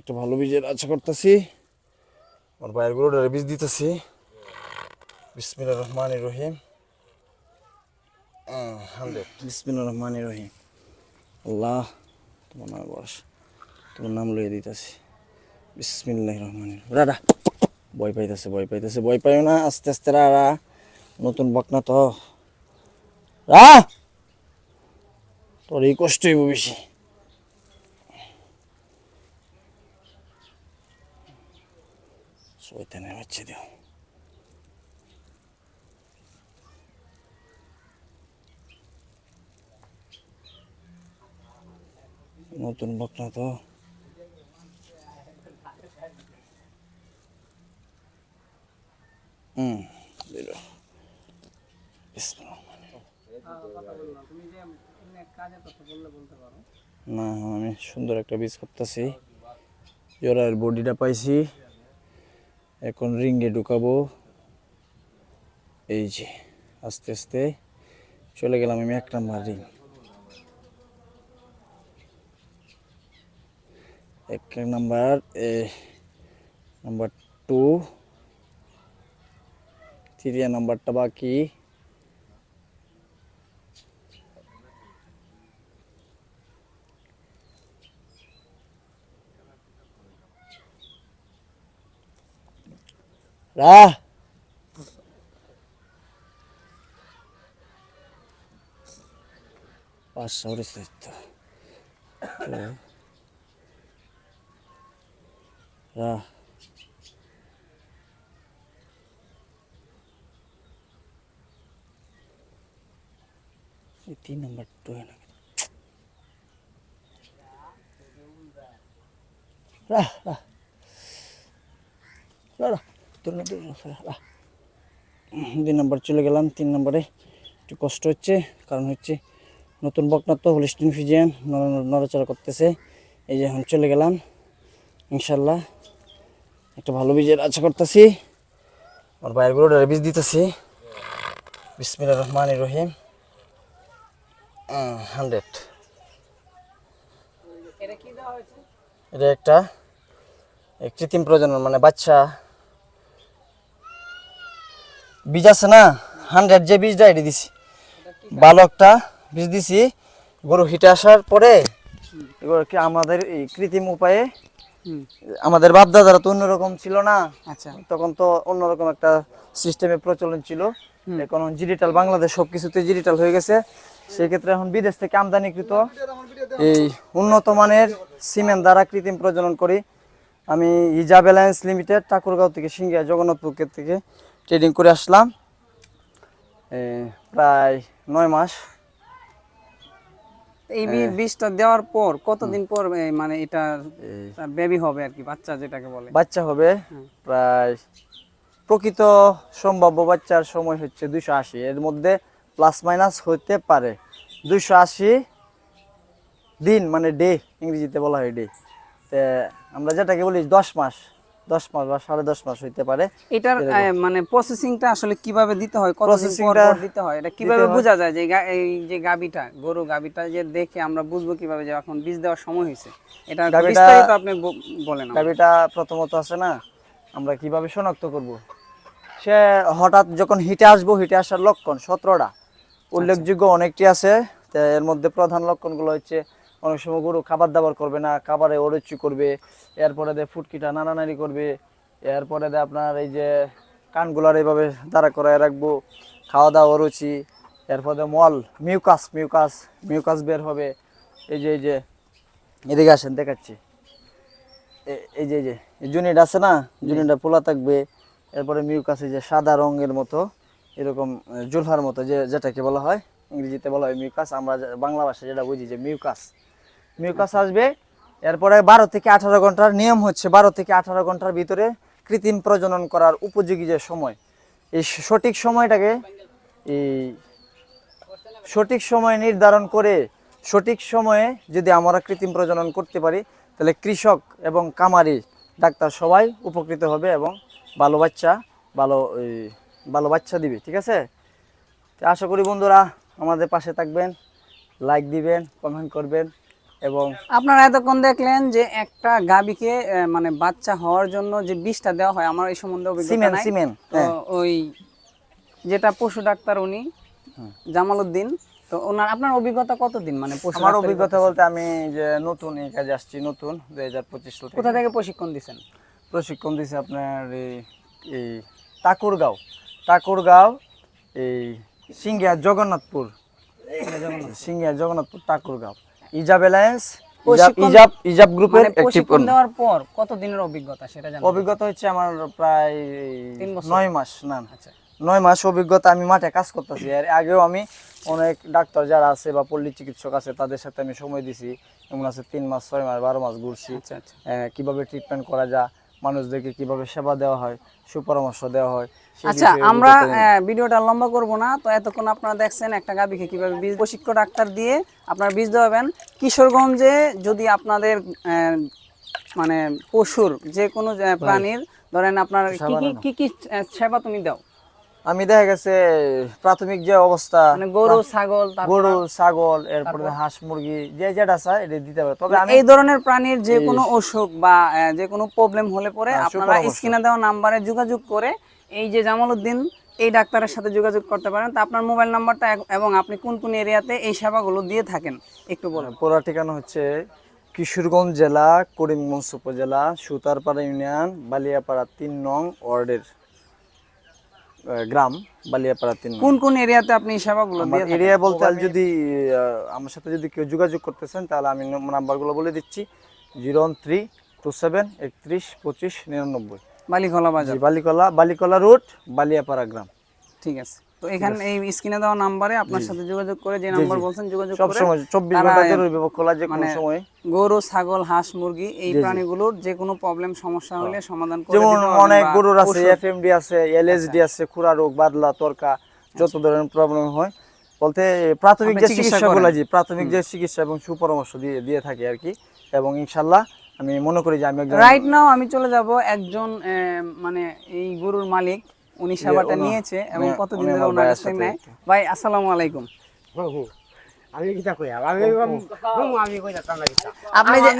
একটা ভালো বীজের আশা করতেছি। আমার বাইরের গরুটারে বীজ দিতেছি। বিসমিল্লা রহমান রহিম। বিসমিল্লা রহমান রহিম। আল্লাহ, তোমার নাম বস তোমার নাম লইয়ে দিতেছি। বিসমিল্লাহ রহমান রাডা ভয় পাইতেছে ভয় পাইতেছে, ভয় পাইও না। আস্তে আস্তে, রা নতুন বকনা তো। রা! তোর এই কষ্ট হইব বেশি। শয়তানের বাচ্চা দিও নতুন বকনা তো হুম দিল না আমি সুন্দর একটা বীজ করতেছি জোড়ার বডিটা পাইছি এখন রিংয়ে ঢুকাবো। এই যে, আস্তে আস্তে। চলে গেলাম আমি এক নাম্বার রিং এক নাম্বার, এ, নাম্বার টু তৃতীয় নাম্বারটা বাকি। রা পাঁচশো উঠেছে তো রা এই তিন নম্বর টু না রা রা রা রা তোর না তোর না, রা দুই নম্বর চলে গেলাম তিন নম্বরে। একটু কষ্ট হচ্ছে কারণ হচ্ছে নতুন বকনা তো হোলিস্টিন ফিজিয়ান নড়াচড়া করতেছে। এই যে এখন চলে গেলাম ইনশাল্লাহ। একটা ভালো বীজের আশা করতেছি। আমার বাইরের গরুটারে বীজ দিতেছি। বিসমিল্লা রহমান রহিম। হান্ড্রেড। এটা একটা কৃত্রিম প্রজনন মানে বাচ্চা বীজ আছে না হান্ড্রেড যে বীজটা এটি দিছি। ভালো একটা বীজ দিছি গরু হিটে আসার পরে এবার কি আমাদের এই কৃত্রিম উপায়ে আমাদের বাপ দাদারা তো অন্যরকম ছিল না। আচ্ছা। তখন তো অন্যরকম একটা সিস্টেমে প্রচলন ছিল। এখন ডিজিটাল বাংলাদেশ সব কিছুতে ডিজিটাল হয়ে গেছে। সেক্ষেত্রে এখন বিদেশ থেকে আমদানিকৃত এই উন্নত মানের সিমেন্ট দ্বারা কৃত্রিম প্রজনন করি। আমি ইজাব অ্যালায়েন্স লিমিটেড ঠাকুরগাঁও থেকে সিঙ্গিয়া জগন্নাথপুর থেকে ট্রেডিং করে আসলাম। প্রায় নয় মাস। এই বীজটা দেওয়ার পর কতদিন পর মানে এটা বেবি হবে আর কি বাচ্চা যেটাকে বলে। বাচ্চা হবে প্রায় প্রকৃত সম্ভাব্য বাচ্চার সময় হচ্ছে দুইশো আশি। এর মধ্যে প্লাস মাইনাস হতে পারে। দুইশো আশি দিন মানে ডে ইংরেজিতে বলা হয় ডে তে আমরা যেটাকে বলি দশ মাস। দশ মাস বা সাড়ে দশ মাস হইতে পারে। এটার মানে প্রসেসিংটা আসলে কীভাবে দিতে হয় কতদিন পর দিতে হয় এটা কীভাবে বোঝা যায় যে এই যে গাবিটা গরু গাবিটা যে দেখে আমরা বুঝব কীভাবে যে এখন বীজ দেওয়ার সময় হয়েছে এটা বিস্তারিত আপনি বলেন। গাভিটা প্রথমত আছে না আমরা কীভাবে শনাক্ত করব? সে হঠাৎ যখন হিটে আসব হিটে আসার লক্ষণ সতেরোটা। উল্লেখযোগ্য অনেকটি আছে এর মধ্যে প্রধান লক্ষণগুলো হচ্ছে অনেক সময় গরু খাবার দাবার করবে না, খাবারে অরুচি করবে, এরপরে দে ফুটকিটা নাড়ানাড়ি করবে, এরপরে দে আপনার এই যে কানগুলার এইভাবে দাঁড়া করায় রাখব খাওয়া দাওয়া অরুচি এরপরে মল মিউকাস মিউকাস মিউকাস বের হবে, এই যে এই যে, এদিকে আসেন, দেখাচ্ছি। এই যে এই যে জুনিট আছে না? জুনিটটা পোলা থাকবে, এরপরে মিউকাস এই যে সাদা রঙের মতো, এরকম জুলফার মতো যে, যেটাকে বলা হয়, ইংরেজিতে বলা হয় মিউকাস, আমরা বাংলা ভাষায় যেটা বুঝি যে মিউকাস। মিউকাস আসবে। এরপরে বারো থেকে আঠারো ঘণ্টার নিয়ম হচ্ছে বারো থেকে আঠারো ঘণ্টার ভিতরে কৃত্রিম প্রজনন করার উপযোগী যে সময়, এই সঠিক সময়টাকে এই সঠিক সময় নির্ধারণ করে সঠিক সময়ে যদি আমরা কৃত্রিম প্রজনন করতে পারি, তাহলে কৃষক এবং কামারি ডাক্তার সবাই উপকৃত হবে এবং ভালো বাচ্চা, ভালো ভালো বাচ্চা দিবে, ঠিক আছে? আশা করি বন্ধুরা আমাদের পাশে থাকবেন লাইক দিবেন কমেন্ট করবেন। এবং আপনারা এতক্ষণ দেখলেন যে একটা গাবিকে মানে বাচ্চা হওয়ার জন্য যে বিষটা দেওয়া হয় আমার এই সম্বন্ধে অভিজ্ঞতা নাই। সিমেন্ট তো ওই যেটা পশু ডাক্তার উনি জামালউদ্দিন তো ওনার আপনার অভিজ্ঞতা কতদিন মানে আমার অভিজ্ঞতা বলতে আমি যে নতুন এই কাজে আসছি নতুন দুই হাজার পঁচিশ সাল কোথা থেকে। প্রশিক্ষণ দিছেন? প্রশিক্ষণ দিছে আপনার এই এই টাকুরগাঁও টাকুরগাঁও এই সিঙ্গিয়া জগন্নাথপুর। সিঙ্গিয়া জগন্নাথপুর টাকুরগাঁও ইজাব অ্যালায়েন্স ইজাব ইজাব গ্রুপের মানে একটি দেওয়ার পর কত দিনের অভিজ্ঞতা সেটা অভিজ্ঞতা হচ্ছে আমার প্রায় তিন বছর? নয় মাস না। আচ্ছা। নয় মাস অভিজ্ঞতা আমি মাঠে কাজ করতেছি। এর আগেও আমি অনেক ডাক্তার যারা আছে বা পল্লী চিকিৎসক আছে তাদের সাথে আমি সময় দিছি। এমন আছে তিন মাস ছয় মাস বারো মাস ঘুরছি। আচ্ছা আচ্ছা। কীভাবে ট্রিটমেন্ট করা যায় মানুষদেরকে কীভাবে সেবা দেওয়া হয় সুপরামর্শ দেওয়া হয় আচ্ছা আমরা আহ, ভিডিওটা লম্বা করব না। তো এতক্ষণ আপনারা দেখছেন একটা গাবিকে কীভাবে বীজ প্রশিক্ষণ ডাক্তার দিয়ে আপনারা বীজ দেওয়াবেন কিশোরগঞ্জে যদি আপনাদের মানে পশুর যে কোনো প্রাণীর ধরেন আপনার কি কি কি সেবা তুমি দাও? আমি দেখা গেছে প্রাথমিক যে অবস্থা মানে গরু ছাগল গরু ছাগল এরপরে হাঁস মুরগি যে যেটা চায় এটা দিতে পারে। তবে আমি এই ধরনের প্রাণীর যে কোনো অসুখ বা যে কোনো প্রবলেম হলে পরে হ্যাঁ, আপনারা স্ক্রিনে দেওয়া নাম্বারে যোগাযোগ করে এই যে জামালউদ্দিন এই ডাক্তারের সাথে যোগাযোগ করতে পারেন। তা আপনার মোবাইল নাম্বারটা এবং আপনি কোন কোন এরিয়াতে এই সেবাগুলো দিয়ে থাকেন? একটু বলুন। পুরা ঠিকানা হচ্ছে কিশোরগঞ্জ জেলা করিমগঞ্জ উপজেলা সুতারপাড়া ইউনিয়ন বালিয়াপাড়া তিন নং ওয়ার্ডের গ্রাম বালিয়াপাড়া তিন কোন কোন এরিয়াতে আপনি এই সেবাগুলো দিয়ে এরিয়া বলতে যদি আমার সাথে যদি কেউ যোগাযোগ করতেছেন তাহলে আমি নাম্বারগুলো বলে দিচ্ছি। Zero one three two seven একত্রিশ পঁচিশ নিরানব্বই। বালিখোলা বাজার। বালিকলা বালিকলা রোড বালিয়াপাড়া গ্রাম। ঠিক আছে। তো এখানে এই স্ক্রিনে দেওয়া নাম্বারে আপনার সাথে যোগাযোগ করে যে নাম্বার বলছেন যোগাযোগ সব সময় চব্বিশ তারা ঘণ্টা জরুরি খোলা যে কোনো মানে সময়। গরু ছাগল হাঁস মুরগি এই প্রাণীগুলোর যে কোনো প্রবলেম সমস্যা হলে সমাধান করে যেমন অনেক গরুর আছে এফএমডি আছে এলএসডি আছে খুরা রোগ বাদলা তরকা যত ধরনের প্রবলেম হয়। বলতে প্রাথমিক যে চিকিৎসা চিকিৎসাগুলো। জি প্রাথমিক যে চিকিৎসা এবং সুপরামর্শ দিয়ে দিয়ে থাকে আর কি। এবং ইনশাল্লাহ আমি মনে করি যে আমি একজন রাইট নাও আমি চলে যাব একজন আহ, মানে এই গরুর মালিক। উনি সেবাটা নিয়েছে এবং কতদিন ধরে ওনার কাছে সাথে নেয় ভাই আসসালামু আলাইকুম। আমি কিতা কই আমি আমি কই না আপনি যে